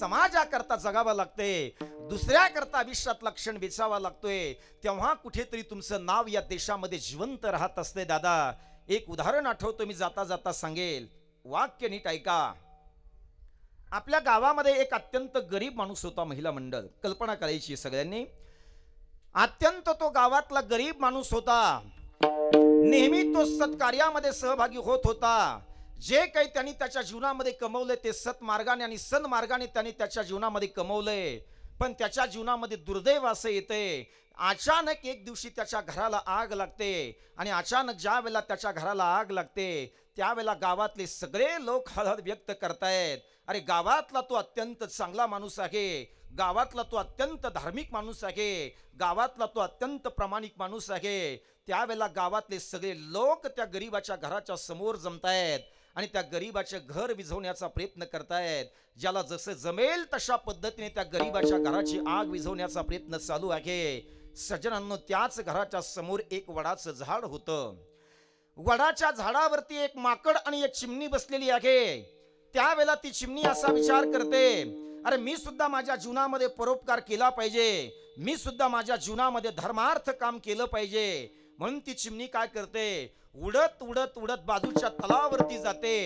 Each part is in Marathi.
समाजाकरता जगावं लागते दुसऱ्याकरता आयुष्यात लक्षण वेचावा लागतोय. तेव्हा कुठेतरी तुमचं नाव या देशामध्ये जिवंत राहत असते दादा. एक उदाहरण आठवतो मी जाता जाता सांगेल. वाक्य नीट ऐका. आपल्या गावामध्ये एक अत्यंत गरीब माणूस होता महिला मंडळ. कल्पना करायची सगळ्यांनी. अत्यंत तो गावातला गरीब माणूस होता. नेहमी तो सत्कार्यामध्ये सहभागी होत होता. जे काही त्यांनी त्याच्या जीवनामध्ये कमवले ते सत्मार्गाने आणि सन्मार्गाने त्यांनी त्याच्या जीवनामध्ये कमवलंय पण त्याच्या जीवनामध्ये दुर्दैव असं येते अचानक एक दिवशी त्याच्या घराला आग लागते आणि अचानक ज्या वेळेला त्याच्या घराला आग लागते त्यावेळेला गावातले सगळे लोक हळहळ व्यक्त करतायत. अरे गावातला तो अत्यंत चांगला माणूस आहे गावातला तो अत्यंत धार्मिक माणूस आहे गावातला तो अत्यंत प्रामाणिक माणूस आहे. त्यावेळेला गावातले सगळे लोक त्या गरीबाच्या घराच्या समोर जमतायत. आणि त्या गरीबाचे घर विझवण्याचा प्रयत्न करतायत. ज्याला जसं जमेल तशा पद्धतीने त्या गरीबाच्या घराची आग विझवण्याचा प्रयत्न चालू आहे. सज्जनांनो त्याच घराच्या समोर एक वडाचं झाड होतं. वडाच्या झाडावरती एक माकड आणि एक चिमणी बसलेली आहे. त्यावेळेला ती चिमणी असा विचार करते अरे मी सुद्धा माझ्या जीवनामध्ये परोपकार केला पाहिजे. मी सुद्धा माझ्या जीवनामध्ये धर्मार्थ काम केलं पाहिजे. म्हणून ती चिमणी काय करते? उडत उडत उडत बाजूच्या तलावरती जाते.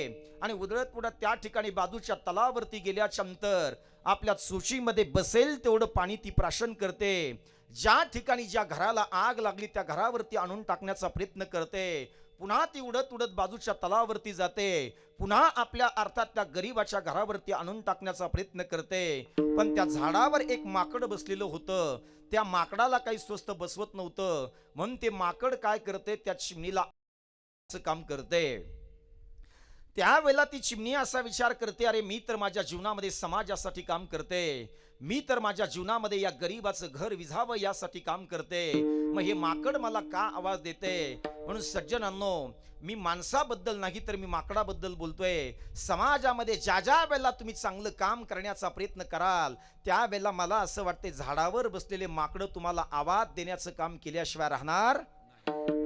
आणि उडत उडत त्या ठिकाणी बाजूच्या तलावरती गेल्याच्यानंतर आपल्या सुशीमध्ये बसेल तेवढं पाणी ती प्राशन करते. ज्या ठिकाणी ज्या घराला आग लागली त्या घरावरती आणून टाकण्याचा प्रयत्न करते. पुन्हा ती उडत उडत बाजूच्या तलावरती जाते. पुन्हा आपल्या अर्थात त्या गरीबाच्या घरावरती आणून टाकण्याचा प्रयत्न करते. पण त्या झाडावर एक माकड बसलेलं होतं. त्या माकडाला काही स्वस्त बसवत नव्हतं. म्हणून ते माकड काय करते त्या चिमणीला काम करते. त्यावेळेला ती चिमणी असा विचार करते अरे मी तर माझ्या जीवनामध्ये समाजासाठी काम करते. मी तर माझ्या जीवनामध्ये या गरीबाचं घर विझावं यासाठी काम करते. मग हे माकड मला का आवाज देते? म्हणून सज्जनांनो मी माणसाबद्दल नाही तर मी माकडाबद्दल बोलतोय. समाजामध्ये ज्या ज्या वेळेला तुम्ही चांगलं काम करण्याचा प्रयत्न कराल त्यावेळेला मला असं वाटते झाडावर बसलेले माकडं तुम्हाला आवाज देण्याचं काम केल्याशिवाय राहणार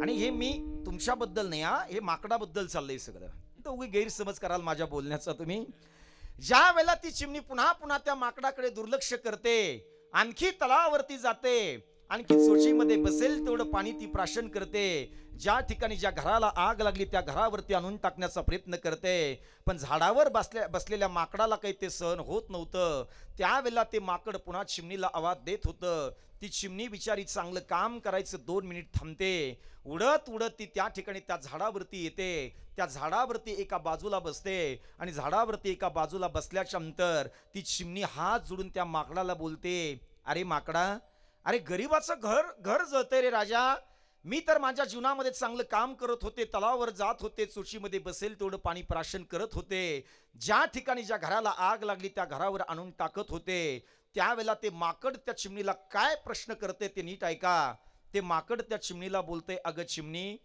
आणि हे मी तुमच्याबद्दल नाही हा हे माकडाबद्दल चाललंय सगळं. तर उगी गैरसमज कराल माझ्या बोलण्याचा तुम्ही. ज्या वेळेला ती चिमणी पुन्हा पुन्हा त्या माकडाकडे दुर्लक्ष करते आणखी तलावावरती जाते आणखी चोचीमध्ये बसेल तेवढं पाणी ती प्राशन करते. ज्या ठिकाणी ज्या घराला आग लागली त्या घरावरती आणून टाकण्याचा प्रयत्न करते. पण झाडावर बसल्या बसलेल्या माकडाला काही ते सहन होत नव्हतं. त्यावेळेला ते माकड पुन्हा चिमणीला आवाज देत होतं. ती चिमणी बिचारी चांगलं काम करायचं दोन मिनिट थांबते. उडत उडत ती त्या ठिकाणी त्या झाडावरती येते. त्या झाडावरती एका बाजूला बसते आणि झाडावरती एका बाजूला बसल्याच्या नंतर ती चिमणी हात जोडून त्या माकडाला बोलते अरे माकडा अरे गरीबाचं घर घर जळतंय रे राजा. मी तर माझ्या जीवनामध्ये चांगलं काम करत होते तलावावर जात होते चुशीमध्ये बसेल तेवढं पाणी प्राशन करत होते. ज्या ठिकाणी ज्या घराला आग लागली त्या घरावर आणून टाकत होते. त्यावेळेला ते माकड त्या चिमणीला काय प्रश्न करते ते नीट ऐका. ते माकड त्या चिमणीला बोलते अगं चिमणी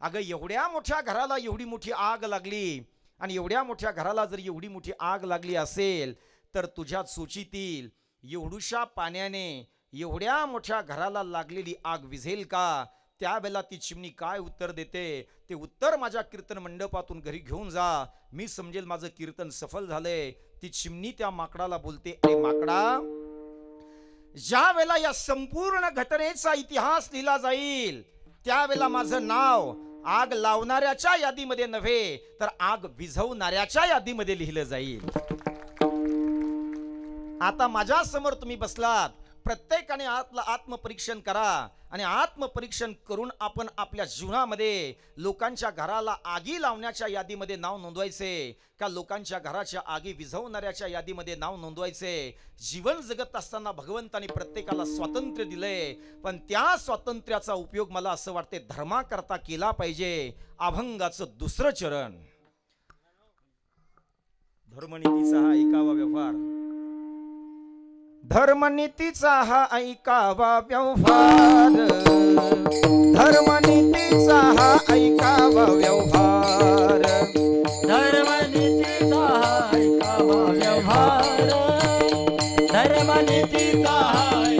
अगं एवढ्या मोठ्या घराला एवढी मोठी आग लागली आणि एवढ्या मोठ्या घराला जर एवढी मोठी आग लागली असेल तर तुझ्या सूचीतील एवढूशा पाण्याने एवढ्या मोठ्या घराला लागलेली आग विझेल का? त्यावेळेला ती चिमणी काय उत्तर देते? ते उत्तर माझ्या कीर्तन मंडपातून घरी घेऊन जा. मी समजेल माझं कीर्तन सफल झालंय. ती चिमणी त्या माकडाला बोलते अरे माकडा ज्या वेळेला या संपूर्ण घटनेचा इतिहास लिहिला जाईल त्यावेळेला माझं नाव आग लावणाऱ्याच्या यादीमध्ये नव्हे तर आग विझवणाऱ्याच्या यादीमध्ये लिहिलं जाईल. आता माझ्यासमोर तुम्ही बसलात. प्रत्येकाने आतलं आत्मपरीक्षण करा आणि आत्मपरीक्षण करून आपण आपल्या जीवनामध्ये लोकांच्या घराला आगी लावण्याच्या यादीमध्ये नाव नोंदवायचे का लोकांच्या घराच्या आगी विझवणाऱ्याच्या यादीमध्ये नाव नोंदवायचे? जीवन जगत असताना भगवंताने प्रत्येकाला स्वातंत्र्य दिलंय पण त्या स्वातंत्र्याचा उपयोग मला असं वाटते धर्माकरता केला पाहिजे. अभंगाचं दुसरं चरण. धर्मनीतीचा हा एकावा व्यवहार. धर्मनीतीचा हा ऐकावा व्यवहार. धर्मनीतीचा हा ऐकावा व्यवहार. धर्मनीतीचा हा ऐकावा व्यवहार. धर्मनीतीचा हा